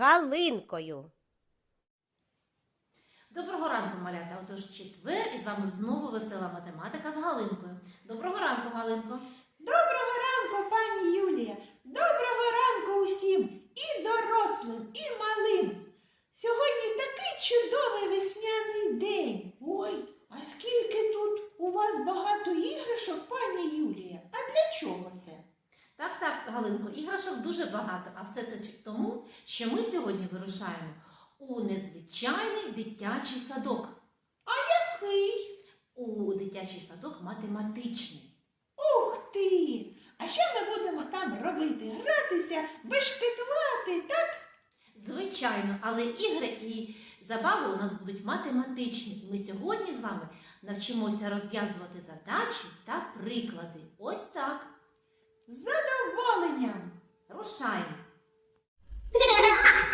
Галинкою. Доброго ранку, малята. Отож четвер і з вами знову весела математика з Галинкою. Доброго ранку, Галинко. Доброго ранку, пані Юлія. Доброго ранку усім, і дорослим, і малим. Сьогодні такий чудовий весняний день. Ой, а скільки тут у вас багато іграшок, пані Юлія. А для чого це? Так, так, Галинко, іграшок дуже багато, а все це тому, що ми сьогодні вирушаємо у незвичайний дитячий садок. А Який? У дитячий садок математичний. Ух ти! А що ми будемо там робити? Гратися, бешкетувати, так? Звичайно, але ігри і забави у нас будуть математичні. І ми сьогодні з вами навчимося розв'язувати задачі та приклади. Ось так. З задоволенням. Рушаємо.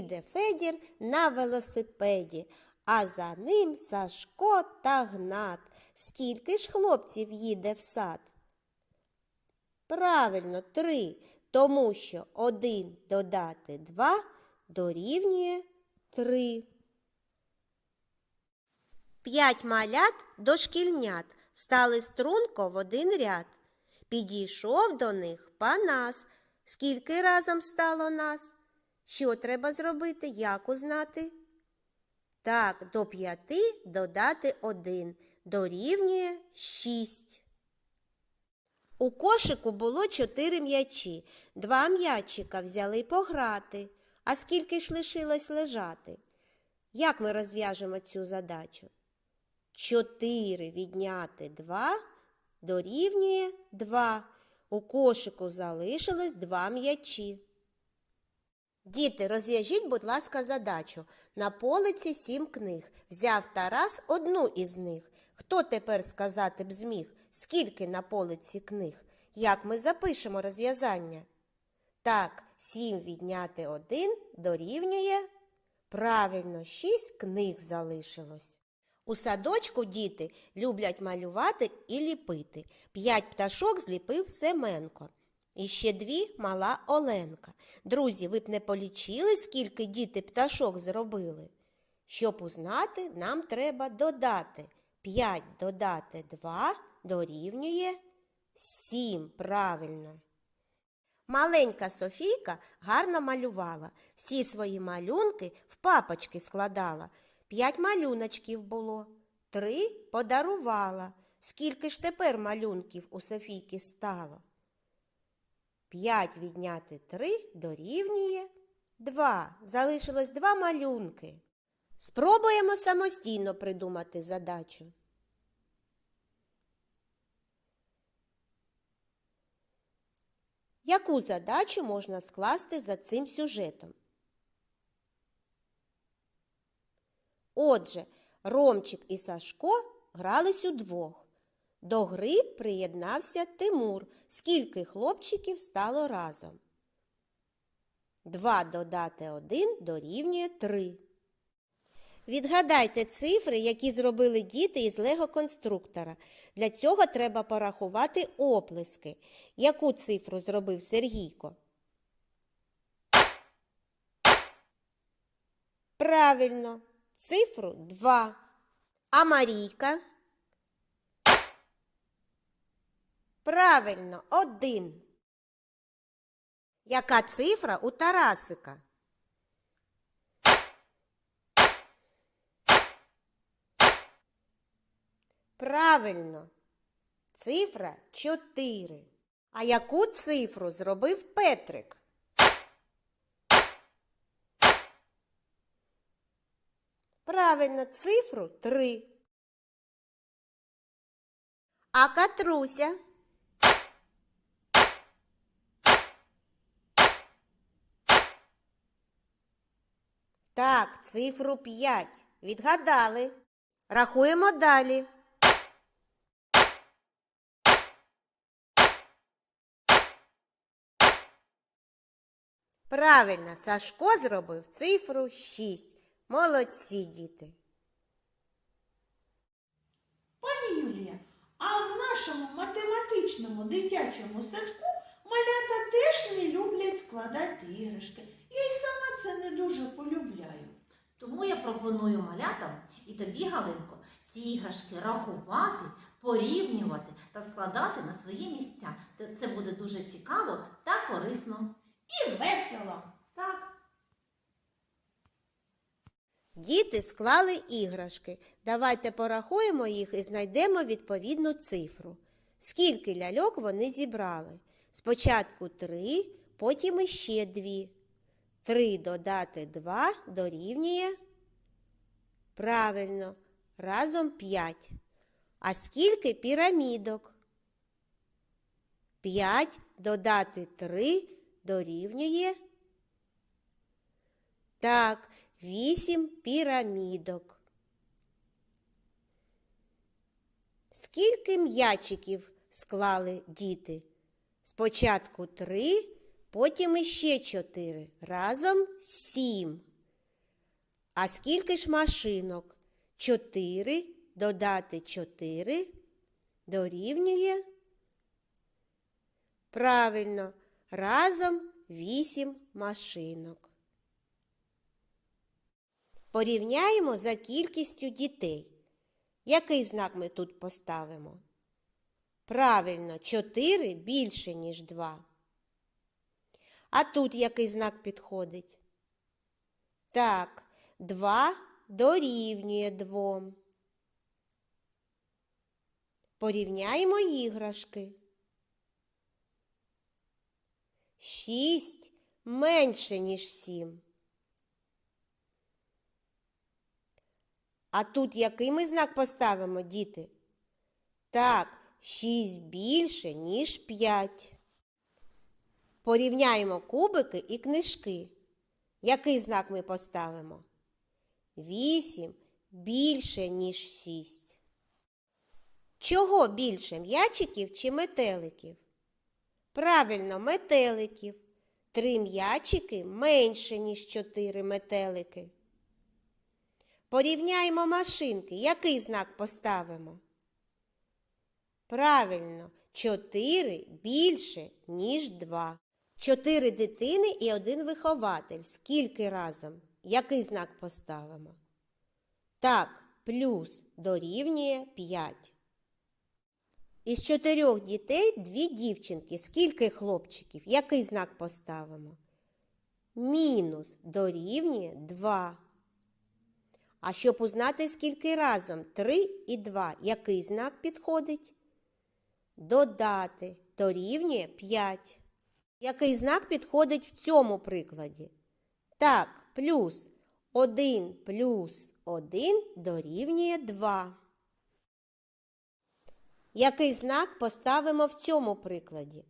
їде Федір на велосипеді, а за ним Сашко та Гнат. Скільки ж хлопців їде в сад? Правильно, три, тому що один додати два дорівнює три. П'ять малят дошкільнят стали струнко в один ряд. Підійшов до них Панас. Скільки разом стало нас? Що треба зробити, як узнати? Так, до п'яти додати один. Дорівнює шість. У кошику було чотири м'ячі. Два м'ячика взяли пограти. А скільки ж лишилось лежати? Як ми розв'яжемо цю задачу? Чотири відняти два дорівнює два. У кошику залишилось два м'ячі. Діти, розв'яжіть, будь ласка, задачу. На полиці сім книг. Взяв Тарас одну із них. Хто тепер сказати б зміг, скільки на полиці книг? Як ми запишемо розв'язання? Так, сім відняти один дорівнює. Правильно, шість книг залишилось. У садочку діти люблять малювати і ліпити. П'ять пташок зліпив Семенко. І ще дві мала Оленка. Друзі, ви б не полічили, скільки діти пташок зробили? Щоб узнати, нам треба додати. П'ять додати два дорівнює сім. Правильно. Маленька Софійка гарно малювала. Всі свої малюнки в папочки складала. П'ять малюночків було. Три подарувала. Скільки ж тепер малюнків у Софійки стало? П'ять відняти три дорівнює два. Залишилось два малюнки. Спробуємо самостійно придумати задачу. Яку задачу можна скласти за цим сюжетом? Отже, Ромчик і Сашко грались удвох. До гри приєднався Тимур. Скільки хлопчиків стало разом? Два додати один дорівнює три. Відгадайте цифри, які зробили діти із лего-конструктора. Для цього треба порахувати оплески. Яку цифру зробив Сергійко? Правильно, цифру 2. А Марійка? Правильно, один. Яка цифра у Тарасика? Правильно, цифра 4. А яку цифру зробив Петрик? Правильно, цифру 3. А Катруся? Так, цифру 5. Відгадали. Рахуємо далі. Правильно, Сашко зробив цифру 6. Молодці діти. Пані Юлія, а в нашому математичному дитячому садку малята теж не люблять складати іграшки. Я й сама це не дуже полюбляю. Тому я пропоную малятам і тобі, Галинко, ці іграшки рахувати, порівнювати та складати на свої місця. Це буде дуже цікаво та корисно. І весело. Так. Діти склали іграшки. Давайте порахуємо їх і знайдемо відповідну цифру. Скільки ляльок вони зібрали? Спочатку три, потім іще дві. Три додати два дорівнює. Правильно, разом п'ять. А скільки пірамідок? П'ять додати три дорівнює. Так, вісім пірамідок. Скільки м'ячиків склали діти? Спочатку три, потім іще чотири. Разом сім. А скільки ж машинок? Чотири додати чотири дорівнює. Правильно, разом вісім машинок. Порівняємо за кількістю дітей. Який знак ми тут поставимо? Правильно, 4 більше, ніж 2. А тут який знак підходить? Так, 2 дорівнює 2. Порівняємо іграшки. 6 менше, ніж 7. А тут який ми знак поставимо, діти? Так, 6 більше, ніж 5. Порівняємо кубики і книжки. Який знак ми поставимо? 8 більше, ніж 6. Чого більше м'ячиків чи метеликів? Правильно, метеликів. Три м'ячики менше, ніж чотири метелики. Порівняємо машинки. Який знак поставимо? Правильно, 4 більше, ніж 2. Чотири дитини і один вихователь. Скільки разом? Який знак поставимо? Так, плюс дорівнює 5. Із чотирьох дітей дві дівчинки. Скільки хлопчиків? Який знак поставимо? Мінус дорівнює 2. А щоб узнати, скільки разом 3 і 2, який знак підходить? Додати дорівнює 5. Який знак підходить в цьому прикладі? Так, плюс 1 плюс 1 дорівнює 2. Який знак поставимо в цьому прикладі?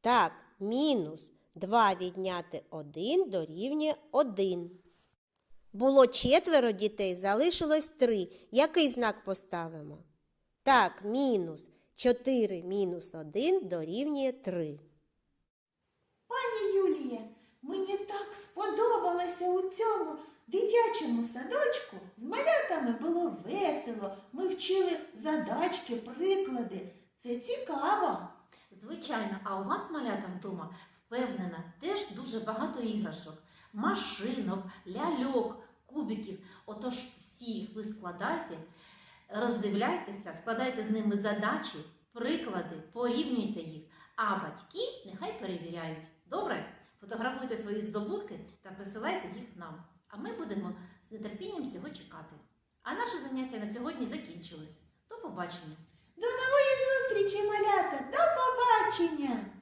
Так, мінус 2 відняти 1 дорівнює 1. Було четверо дітей, залишилось три. Який знак поставимо? Так, мінус 4 мінус 1 дорівнює 3. Мені так сподобалося у цьому дитячому садочку. З малятами було весело. Ми вчили задачки, приклади. Це цікаво. Звичайно, а у вас, малята вдома, впевнена, теж дуже багато іграшок, машинок, ляльок, кубиків. Отож, всі їх ви складайте, роздивляйтеся, складайте з ними задачі, приклади, порівнюйте їх, а батьки нехай перевіряють. Добре? Фотографуйте свої здобутки та присилайте їх нам. А ми будемо з нетерпінням цього чекати. А наше заняття на сьогодні закінчилось. До побачення! До нової зустрічі, малята! До побачення!